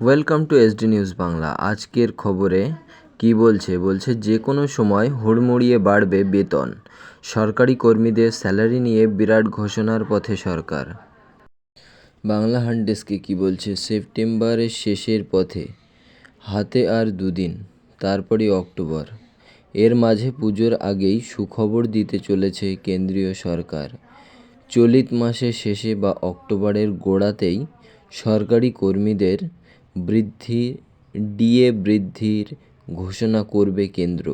Welcome to SD news Bangla আজকের খবরে কি বলছে? বলছে যে কোনো সময় হুড়মুড়িয়ে বাড়বে বেতন। সরকারি কর্মীদের স্যালারি নিয়ে বিরাট ঘোষণার পথে সরকার। বাংলা হান্ড ডেস্কে কী বলছে? সেপ্টেম্বরের শেষের পথে, হাতে আর দুদিন, তারপরই অক্টোবর। এর মাঝে পুজোর আগেই সুখবর দিতে চলেছে কেন্দ্রীয় সরকার। চলিত মাসের শেষে বা অক্টোবরের গোড়াতেই সরকারি কর্মীদের বৃদ্ধি, ডিএ বৃদ্ধির ঘোষণা করবে কেন্দ্র।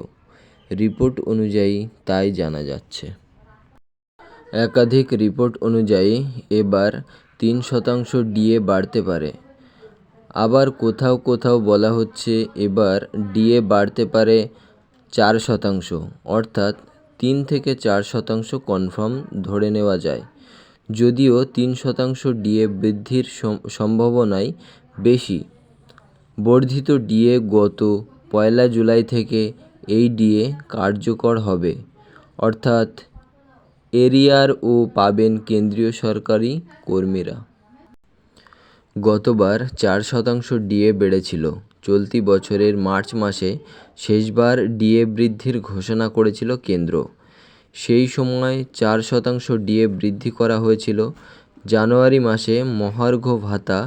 রিপোর্ট অনুযায়ী তাই জানা যাচ্ছে। একাধিক রিপোর্ট অনুযায়ী এবার তিন শতাংশ ডিএ বাড়তে পারে। আবার কোথাও কোথাও বলা হচ্ছে এবার ডিএ বাড়তে পারে চার শতাংশ, অর্থাৎ তিন থেকে চার শতাংশ কনফার্ম ধরে নেওয়া যায়। যদিও তিন শতাংশ ডিএ বৃদ্ধির সম্ভাবনাই বেশি বর্ধিত ডিএ গত পয়লা জুলাই থেকে এই ডিএ কার্যকর হবে। অর্থাৎ এরিয়ার ও পাবেন কেন্দ্রীয় সরকারি কর্মীরা। গতবার চার শতাংশ ডিএ বেড়েছিল। চলতি বছরের মার্চ মাসে শেষবার ডিএ বৃদ্ধির ঘোষণা করেছিল কেন্দ্র। সেই সময় চার শতাংশ ডিএ বৃদ্ধি করা হয়েছিল। জানুয়ারি মাসে মহার্ঘ ভাতা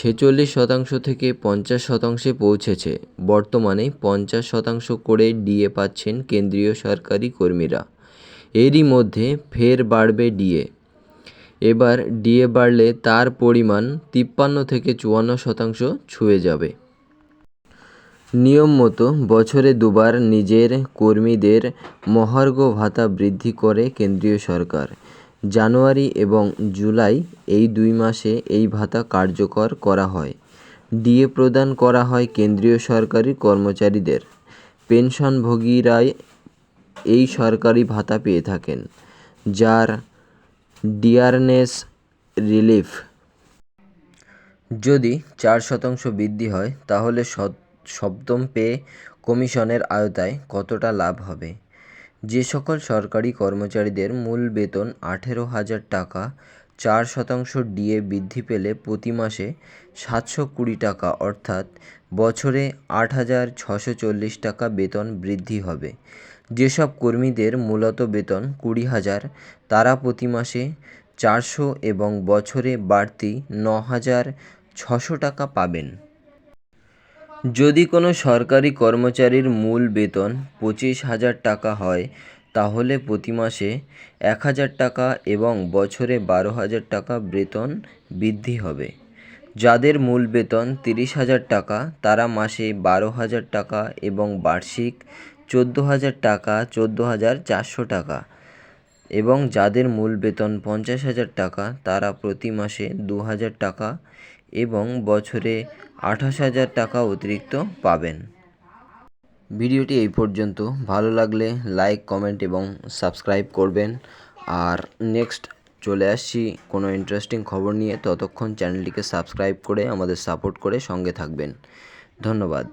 ছেচল্লিশ শতাংশ থেকে পঞ্চাশ শতাংশে পৌঁছেছে। বর্তমানে পঞ্চাশ শতাংশ করে ডিএ পাচ্ছেন কেন্দ্রীয় সরকারি কর্মীরা। এরই মধ্যে ফের বাড়বে ডিএ। এবার ডিএ বাড়লে তার পরিমাণ তিপ্পান্ন থেকে চুয়ান্ন শতাংশ ছুঁয়ে যাবে। নিয়ম মতো বছরে দুবার নিজের কর্মীদের মহার্ঘ ভাতা বৃদ্ধি করে কেন্দ্রীয় সরকার। জানুয়ারি এবং জুলাই এই দুই মাসে এই ভাতা কার্যকর করা হয়। ডিএ প্রদান করা হয় কেন্দ্রীয় সরকারি কর্মচারীদের। পেনশনভোগীরাই এই সরকারি ভাতা পেয়ে থাকেন, যার ডিয়ারনেস রিলিফ। যদি চার শতাংশ বৃদ্ধি হয়, তাহলে সপ্তম পে কমিশনের আওতায় কতটা লাভ হবে? যে সকল সরকারি কর্মচারীদের মূল বেতন আঠেরো হাজার টাকা, চার শতাংশ ডিএ বৃদ্ধি পেলে প্রতি মাসে সাতশো কুড়ি টাকা, অর্থাৎ বছরে আট হাজার ছশো চল্লিশ টাকা বেতন বৃদ্ধি হবে। যেসব কর্মীদের মূলত বেতন কুড়ি হাজার, তারা প্রতি মাসে চারশো এবং বছরে বাড়তি ন হাজার ছশো টাকা পাবেন। যদি কোনো সরকারি কর্মচারীর মূল বেতন পঁচিশ হাজার টাকা হয়, তাহলে প্রতি মাসে এক হাজার টাকা এবং বছরে বারো হাজার টাকা বেতন বৃদ্ধি হবে। যাদের মূল বেতন তিরিশ হাজার টাকা, তারা মাসে বারো হাজার টাকা এবং বার্ষিক চোদ্দ হাজার টাকা, চোদ্দ হাজার চারশো টাকা। এবং যাদের মূল বেতন পঞ্চাশ হাজার টাকা, তারা প্রতি মাসে দু হাজার টাকা এবং বছরে আঠাশ হাজার টাকা অতিরিক্ত পাবেন। ভিডিওটি এই পর্যন্ত। ভালো লাগলে লাইক, কমেন্ট এবং সাবস্ক্রাইব করবেন। আর নেক্সট চলে আসছি কোনো ইন্টারেস্টিং খবর নিয়ে। ততক্ষণ চ্যানেলটিকে সাবস্ক্রাইব করে আমাদের সাপোর্ট করে সঙ্গে থাকবেন। ধন্যবাদ।